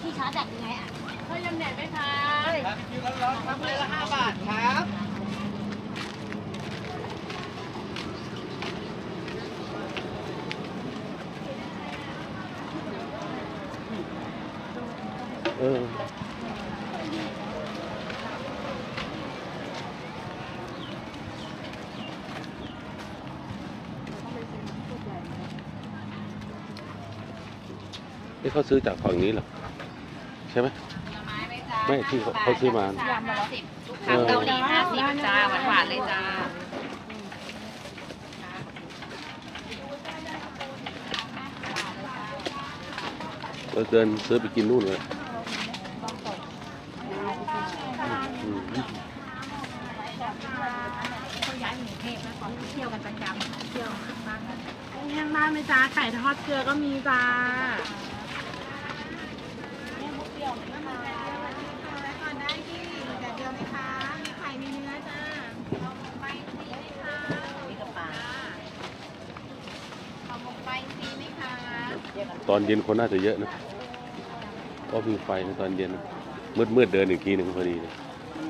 พี่ช้าร์จดักยังไงอะเฮ้ยยำแหนมไหมคะครับคิวร้อนๆครับเลยละห้าบาทครับเออ เขาซื้อจากฝั่งนี้เหรอใช่ไหม ไม่ที่เขาเขาซื้อมายำมาแล้วสิบลูกค้าเกาหลีห้าสิบจ้าหวานหวานๆเลยจ้าเราเดินซื้อไปกินนู่นเลยอืมเขาย้ายอยู่กรุงเทพนะขอเที่ยวกันประจำเที่ยวมากย่างบ้านไหมจ้าไก่ทอดเกลือก็มีจ้า ตอนเย็นคนน่าจะเยอะนะเพราะมีไฟนะตอนเย็นมืดมืดๆเดินอีกทีหนึ่งพอดีเลย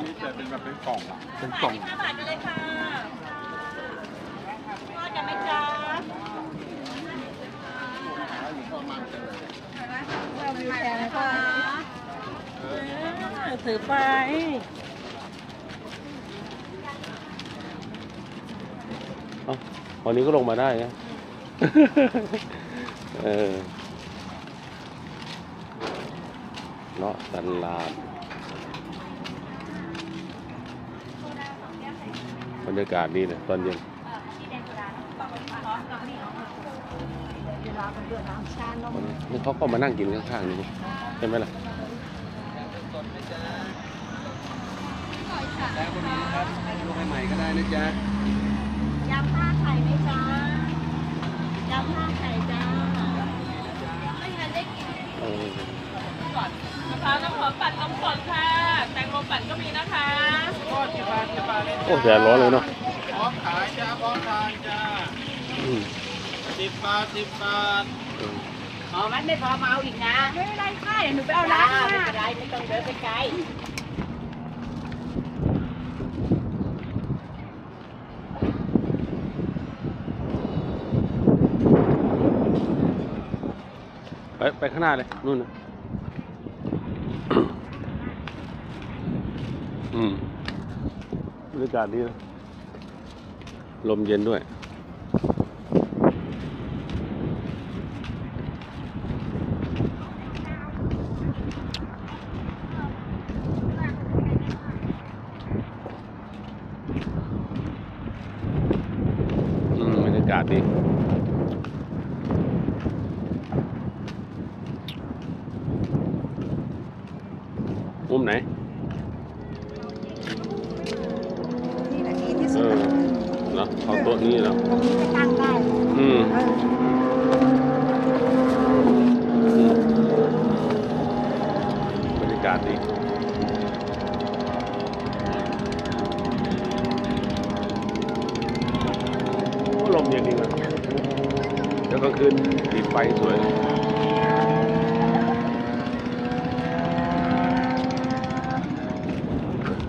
นี่จะเป็นแบบเป็นกล่องอะเป็นกล่อง ห้าบาทไปเลยค่ะทอดกันไหมจ้าเราวิวแชร์นะคะถือไปเอ้าวันนี้ก็ลงมาได้นะ เออ เลาะตลาดบรรยากาศดีเลยตอนเย็นนี่เขาก็มานั่งกินข้างๆนี่ใช่ไหมล่ะแล้วคนนี้ครับดูใหม่ก็ได้นะจ๊ะยำผ้าไข่ไหมจ้ายำผ้าไข่จ้า มะพร้าวน้ำหอมปั่นนมสดค่ะ แตงโมปั่นก็มีนะคะก็สิบบาทสิบบาทเลยโอ้แดดร้อนเลยเนาะพร้อมขายจ้าพร้อมทานจ้าอืมสิบบาทสิบบาทเอออ๋อมันไม่พอมาเอาอีกนะ ไม่เป็นไรค่ะเดี๋ยวหนูไปเอาร้านไม่ค่ะเป็นไรไม่ต้องเดินไปไกลไปไปข้างหน้าเลยนู่นนะ อืมบ รยากาศดีนะลมเย็นด้วย อืมบรรยากาศดีมุมไหนแหละดีที่ เอ สุด อเนี้เหรอ ตรงนี้ก็ตั้งได้อืม เอออืมบรรยากาศดีโอ้ลมเย็นดีนะเดี๋ยวกลางคืนติดไฟสวยเลย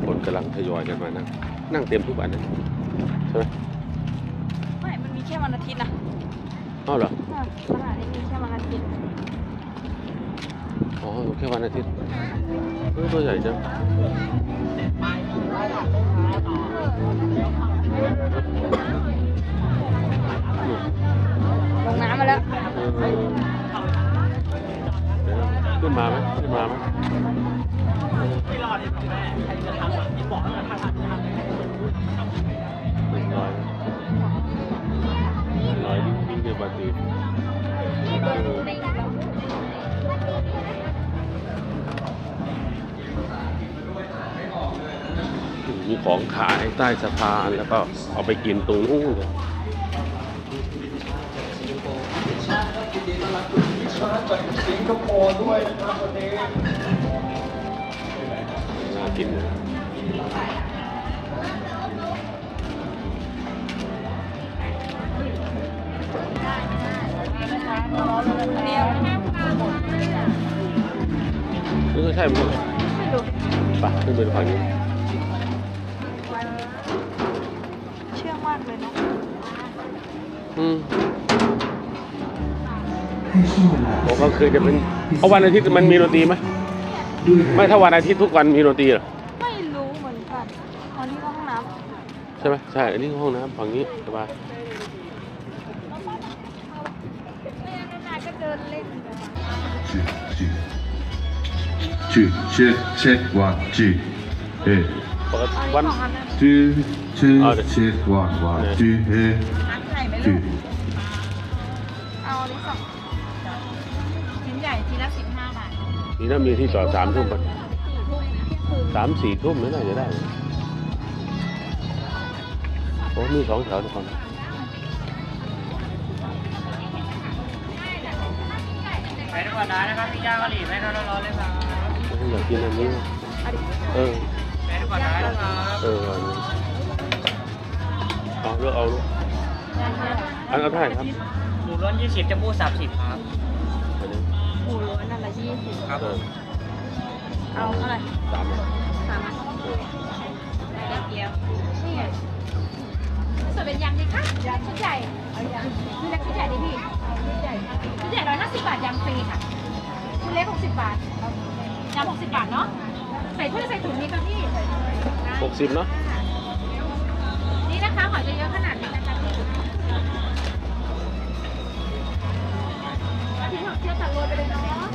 คนกำลังทยอยกันมานั่งนั่งเต็มทุกวันนะใช่ไหม วันอาทิตย์นะอ้าวเหรอตลาดนี้มีแค่วันอาทิตย์อ๋อแค่วันอาทิตย์เออตัวใหญ่จังลงน้ำมาแล้วเออขึ้นมาไหมขึ้นมาไหมไม่รอดดิแม่ใครจะทำอะที่บอกว่าทำทำทำขึ้นลอยล อยวิ่งเดินมาตีมีของขายใต้สะพานแล้วก็เอาไปกินตรงนู้นเลยสิงคโปร์ด้วยนะครับวันนี้น่ากิน เลยใช่ไหมไม่รู้ไปขึ้นไปฝั่งนี้เชื่องมากเลยเนาะอืมโอ้กลางคืนจะเป็นเพราะวันอาทิตย์มันมีดนตรีไหมไม่ถ้าวันอาทิตย์ทุกวันมีดนตรีเหรอไม่รู้เหมือนกันตอนที่ห้องน้ใช่ไหมใช่อันนี้ห้องน้ำฝั่งนี้สบาย two, two, check, check, one, two, hey, ปกติอันวันี้นของอันนั้น two, two, Oh, the- check, one, one, two, hey, นัดไข่ไหมลู two. ก เอาอันนี้สองชิ้นใหญ่ชิ้นละสิบห้าบาทนี่น่ามีที่จอดสามทุ่มปะสี่ทุ่มเที่ยงคืนสามสี่ทุ่มนี่น่าจะได้โอ้มีสองแถวทุกคนไปทุกวันได้นะครับพี่ย่างกะหรี่ไหมครับร้อนๆเลยครับ อยากกินอันนี้เออไปทุกวันได้นะครับเอออันนี้เอาเลือกเอาลูกอันเอาเท่าไหร่ครับหมูร้อนยี่สิบจะมูสามสิบครับอันนี้หมูล้วนนั่นละยี่สิบครับเออเอาเท่าไหร่สามอะสามอันเออเล็กเดียวนี่ไงส่วนเป็นยำดีคะยำชุดใหญ่เอายำชุดเล็กชุดใหญ่ดิพี่ชุดใหญ่ชุดใหญ่ร้อยห้าสิบบาทยำฟรีค่ะชุดเล็กหกสิบบาท ยำหกสิบบาทเนาะ ใส่ถ้วยใส่ถุงนี้ค่ะพี่หกสิบเนาะ นี่นะคะหอยจะเยอะขนาดนี้นะคะพี่ทิ้งหอมเจียวตัดโรยไปเลยเนาะ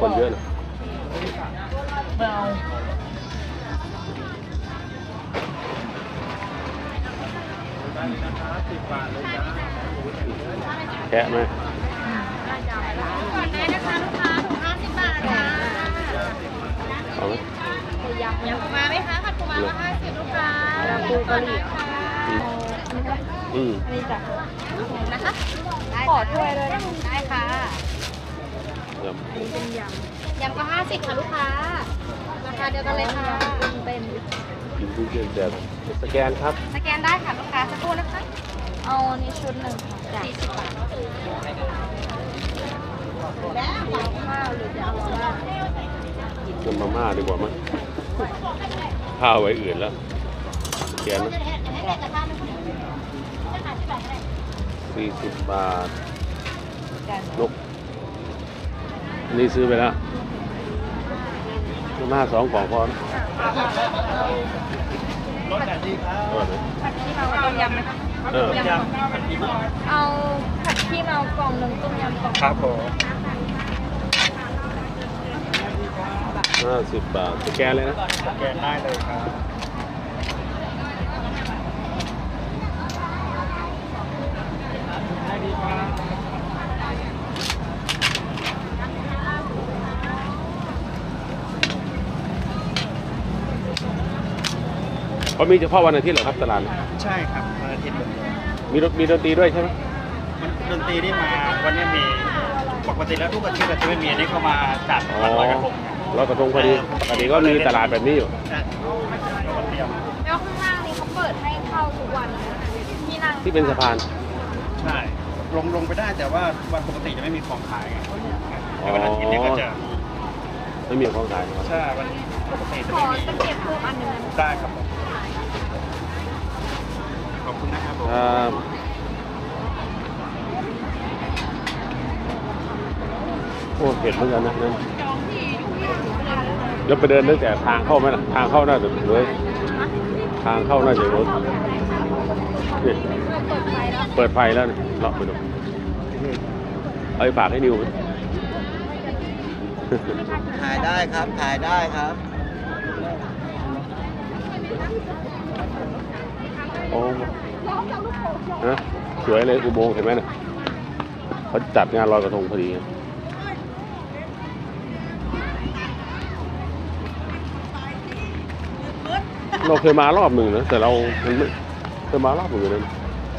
คนเยอะนะ แกะไหมก่อนได้นะคะลูกค้าถุงห้าสิบบาทค่ะเอาไหมยำปูม้าไหมคะผัดปูม้าละห้าสิบลูกค้าปูกะหรี่ค่ะอืมอันนี้จ้ะนะคะขอถ้วยเลยนะได้ค่ะเดี๋ยวอันนี้เป็นยยำก็ห้าสิบค่ะลูกค้าราคาเดียวกันเลยค่ะำเป็นกินทุกเรื่องแต่สแกนครับสแกนได้ค่ะลูกค้าสักครู่นะคะ เอาอันนี้ชุดหนึ่งจ้ะสี่สิบบาทเอาข้าวหรือจะเอาอะไรบ้างกินมาม่าดีกว่ามั้งข้าวไว้อื่นแล้วสแกนนะสี่สิบบาทกันนกอันนี้ซื้อไปแล้ว มาม่าสองกล่องพอนะรสแบบดีครับอร่อยไหมผัดขี้เมาต้มยำไหมคะเออยำผัดดีมากเอาผัดขี้เมากล่องหนึ่งต้มยำกล่องครับผมห้าสิบบาทสแกนเลยนะสแกนได้เลยครับ เขามีเฉพาะวันอาทิตย์เหรอครับตลาดนี้ใช่ครับวันอาทิตย์มีดนมีดนตรีด้วยใช่ไหมมันดนตรีที่มาวันนี้มีปกติแล้วทุกอาทิตย์เราจะไม่มีอันนี้เข้ามาจัดอ๋อวันลอยกระทงลอยกระทงพอดีปกติก็มีตลาดแบบนี้อยู่ใช่วันเดียวแล้วข้างล่างนี้เขาเปิดให้เข้าทุกวันเลยนะที่นั่งที่เป็นสะพาน ใช่ ลงลงไปได้แต่ว่าวันปกติจะไม่มีของขายไงแต่วันอาทิตย์เนี่ยก็จะไม่มีของขายนะครับใช่วันปกติจะขอไม่มีตะเกียบเพิ่มอันหนึ่งได้ครับผมข อบคุณนะครับผมครับโอ้เผ็ดเหมือนกันนะนั่นแล้วไปเดินตั้งแต่ทางเข้าไหมล่ะทางเข้าน่าจะเลยทางเข้าน่าจะรถนี่เปิดไฟแล้วเปิดไฟแล้วนี่เลาะไปดูเอาไปฝากให้นิวไหมถ่ายได้ครับ ถ่ายได้ครับ โอ้ นะสวยเลยอุโมงค์เห็นไหมนะเขาจัดงานลอยกระทงพอดีเราเคยมารอบหนึ่งนะแต่เราไม่เคยมารอบหนึ่งอยู่นั้น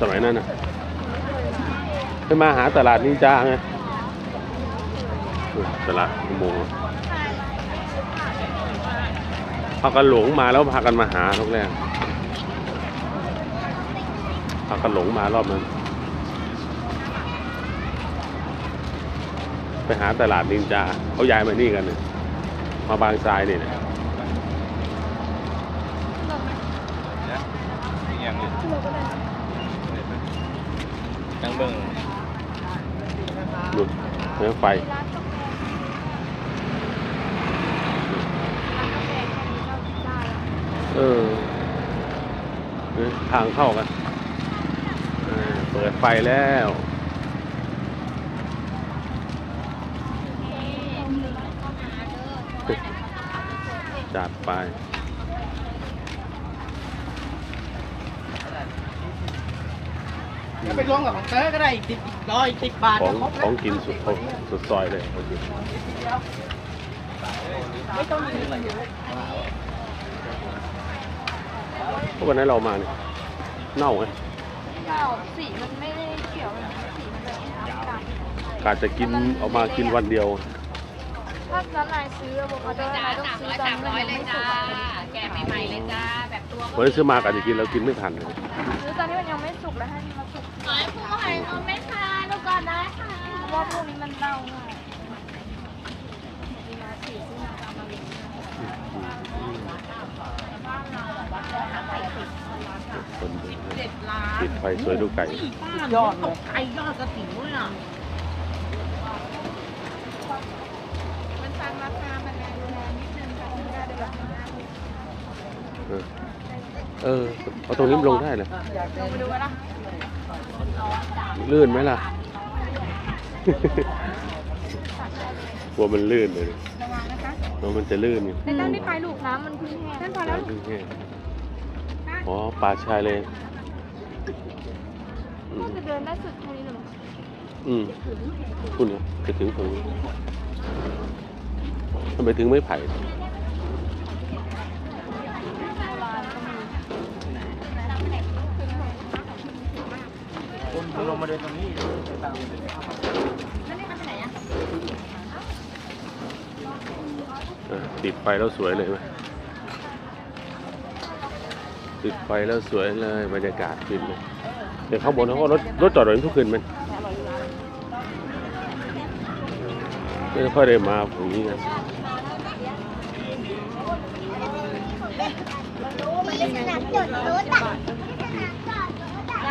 สมัยนั้นนะเคยมาหาตลาดนินจาไงตลาดอุโมงค์ากันหลงมาแล้วพากันมาหาทุกแรกากันหลงมารอบนั้น ไปหาตลาดนินจาเขาย้ายมานี่กันเนี่ยมาบางทรายนี่เนี่ยจังเบิ่งหลุดเนื้อไฟร้านกาแฟร้านกาแฟแค่นี้ก็ได้แล้วเออเนี่ยทางเข้ากันอ่า เปิดไฟแล้วจัดไปจะไปรวมกับของเต้ก็ได้อีกสิบร้อยสิบบาทของครบขแล้อวงกินสุดสุดซอยเลยโอเคเพราะวันนั้นเรามาเนี่ยเน่าไง เจ้าสีมันไม่ได้เขียวเลยนะสีมันแบบน้ำดำกาจะกินเออกมากินวันเดียว ถ้าร้านนายซื้ออะโวคาโดนายต้องซื้อตอนนี้มันยังไม่สุกแกะใหม่ๆเลยจ้า แบบตัววันนี้ซื้อมากาจะกินแล้วกินไม่ทันเลยซื้อตอนนี้มันยังไม่สุกแล้วให้มันมาสุกหอยผู้หอยนมไหมคะดูก่อนได้ค่ะเพราะว่าพวกนี้มันเน่าง่ายมีมาสีซื้อมาตามมาเลี้ยง คนเดิน เจ็ด ล้านปิดไฟสวยดูไก่ ยอดตกใจยอดกระถิ่นเลยอะมันสั่งราคามันแรงแรงนิดนึงค่ะที่ได้เดือนเออเออเอาตรงนี้มันลงได้นะลองไปดูกันละลื่นไหมล่ะกลัวมันลื่นเลยระวังนะคะเพราะมันจะลื่นอยู่ในต้นที่ไปลูกน้ำมันเพิ่งแห้งนั่นพอแล้วน้ำแห้งอ๋อป่าชายเลยอื น่ามจะเดินได้สุดตรงนี้หนึ่งอืมคุณเนี่ยจะถึงตรงนี้ทำไมถึงไม่ไผ่โบราณก็มีคุณลงมาเดินตรงนี้เออติดไฟแล้วสวยเลยไหมติดไฟแล้วสวยเลยบรรยากาศขึ้นเลย เดี๋ยวข้างบนเขาก็รถรถจอดรถทุกคืนมันไม่ค่อยได้มาอย่างนี้นะ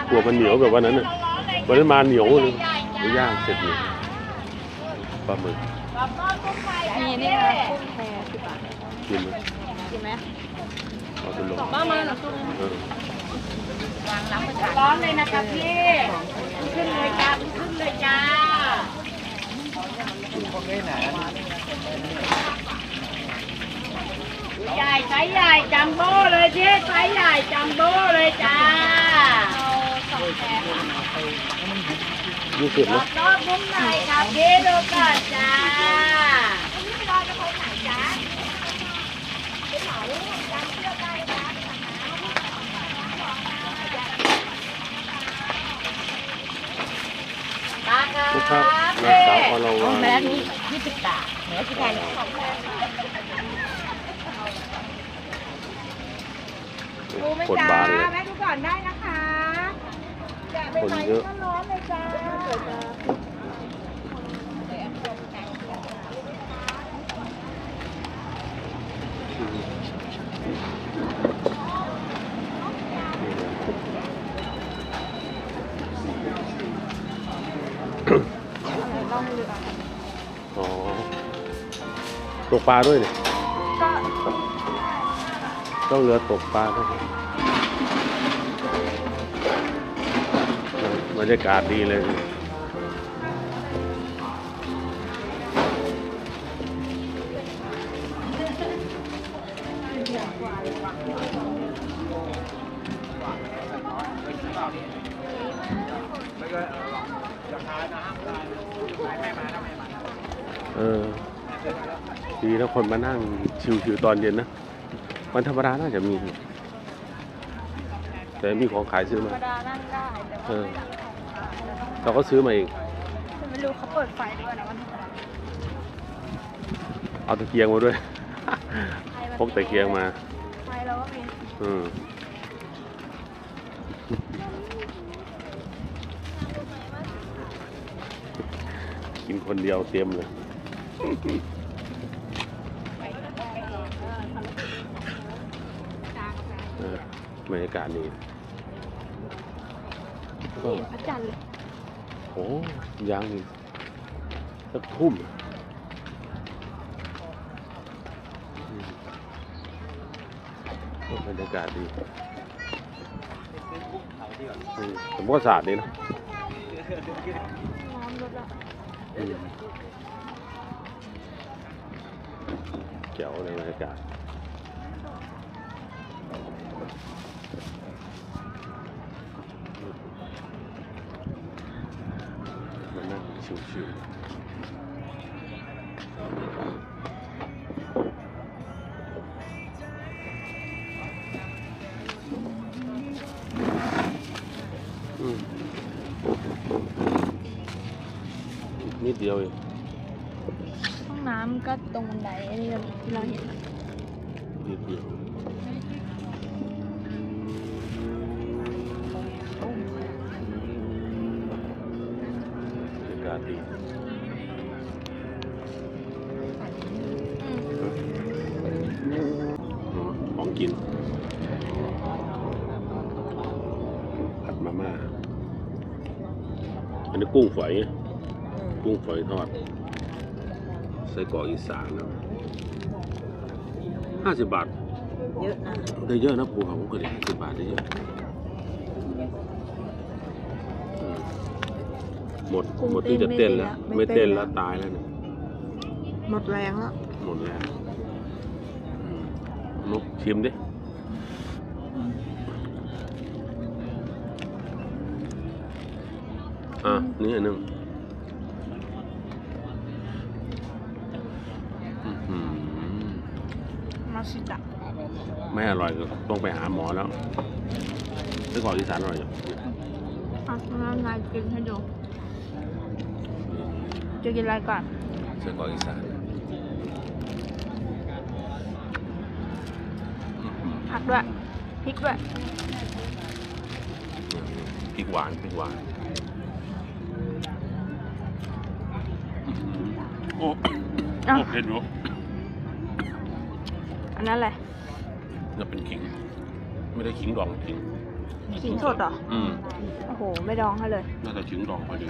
กลัวมันเหนียวแบบวันนั้นน่ะวันนั้นมาเหนียวเลยหมูย่างเสร็จเนี่ยปลาหมึกมีนี่ค่ะกุ้งแพสิบบาทกินไหมกินไหมเอาไปลงบ้ามาหนู ตุ้งเออร้อนเลยนะคะพี่ขึ้นเลยจ้าขึ้นเลยจ้าใหญ่ไซส์ใหญ่จัมโบ้เลยพี่ไซส์ใหญ่จัมโบ้เลยจ้าเอาสองแพค่ะยี่สิบนะรอบมุมไหนครับพี่ดูก่อนจ้า ครัทุกครับนางสาวอรวรรณแม่นี่ยี่สิบบาทเหนือที่กันดูไหมคนจ้าบานเลย แม่ดูก่อนได้นะคะแกะไปคนเยอะ ก็ร้อนเลยจ้า ตกปลาด้วยเนี่ยก็ต้องเรือตกปลาด้วยบรรยากาศดีเลยเออ ดีแล้วคนมานั่งชิวๆตอนเย็นนะวันธรรมดาน่าจะมี แต่มีของขายซื้อธรมารมดานั่งได้แต่เอว่าอเราก็ซื้อมาเองแต่ไม่รู้เขาเปิดไฟด้วยนะวันธรรมดาเอาตะเกียงมาด้วยใครมพกตะเกียงมาไฟเราก็มีอืมกินคนเดียวเต็มเลย เออบรรยากาศดีก็พระจันทร์เลยโอ้ยังอีกสักทุ่มอืมโอ้บรรยากาศดีอืมผมก็สะอาดดีนะน้ำลดละอืมเจ๋วเลยบรรยากาศ มานั่งชิวๆอืมอีกนิดเดียวเองห้องน้ำก็ตรงบันไดอันนี้ที่เราเห็นนิดเดียว มาม่า อันนี้กุ้งฝอยไงกุ้งฝอยทอดไส้กรอกอีสานนะห้าสิบบาท เยอะนะ ได้เยอะนะปูเขาผมเคยได้ห้าสิบบาทได้เยอะอืมหมดหมดที่จะเต้นแล้ว ไม่เต้นแล้ว ตายแล้วเนี่ยหมดแรงแล้ว หมดแล้วอืมนุกชิมดิ อะนี่อันหนึ่งอื้อหือมาชิตะไม่อร่อยก็ต้องไปหาหมอแล้วไส้กรอกอีสานอร่อยอยู่เอาน้ำลายกินให้ดูจะกินอะไรก่อนไส้กรอกอีสานผักด้วยพริกด้วยพริกหวานพริกหวาน อ้อ้าวโอ้เผ็ดอยู่อันนั้นแหละนี่เป็นขิง ไม่ได้ขิงดองขิงขิงสดเหรอ อืมโอ้โห ไม่ดองให้เลย น่าจะขิงดองพอดี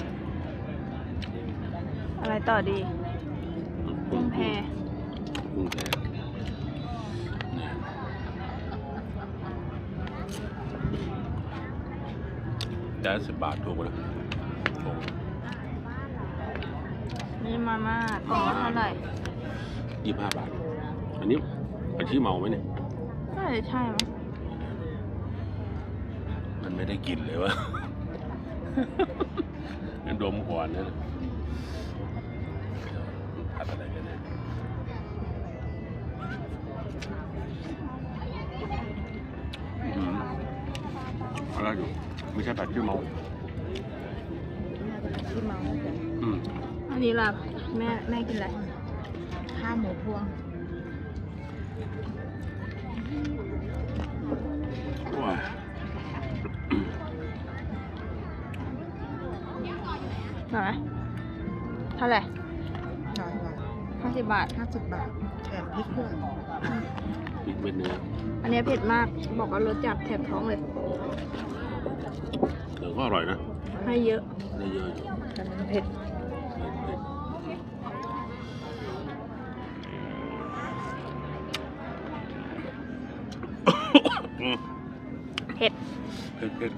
อะไรต่อดีกุ้งแพกุ้งแพนี่แต่สิบบาทถูกไหมถูกนี่ มาม่ากล่องละเท่าไหร่ยี่ห้าบาท อันนี้ไปที่เมาไหมเนี่ย น่าจะใช่มั้งมันไม่ได้กินเลยวะมันดมก่อนนะผัดอะไรกันเนี่ยอื้อหืออะไรอยู่ไม่ใช่ผัดขี้เมาที่เมาอืมอันนี้ ล่ะแม่แม่กินอะไร ข้าวหมูพวงว้าหน่อยไหมเท่าไหร่หน่อยกว่าห้าสิบบาท ห้าสิบบาทแถมพริกด้วยอีกเม็ดเนื้ออันนี้เผ็ดมาก บอกว่ารสจัดแถบท้องเลย เดี๋ยวก็อร่อยนะ ให้เยอะ ได้เยอะอยู่แต่มันเผ็ด ผ็ด เผ็ดเผ็ด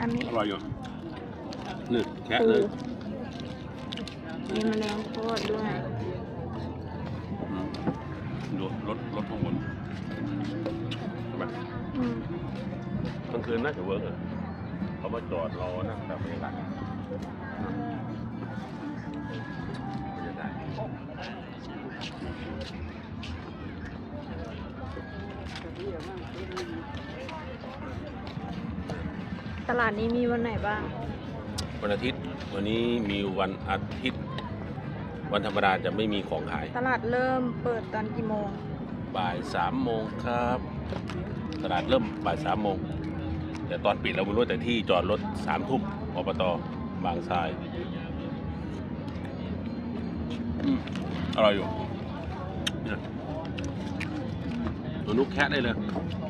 อันนี้อร่อยอยู่นี่แค่ปูเลยมีแมลงทอดด้วยอืมดูรถรถข้างบนใช่ไหมอืมกลางคืนน่าจะเวิร์กอะเขามาจอดรอนั่งแบบบรรยากาศบรรยากาศ ตลาดนี้มีวันไหนบ้าง วันอาทิตย์ วันนี้มีวันอาทิตย์ วันธรรมดาจะไม่มีของขาย ตลาดเริ่มเปิดตอนกี่โมง บ่ายสามโมงครับ ตลาดเริ่มบ่ายสามโมง แต่ตอนปิดเราไม่รู้แต่ที่จอดรถสามทุ่มอบตบางทรายอืมอร่อยอยู่นี่นะตัวนุกแคะได้เลยอ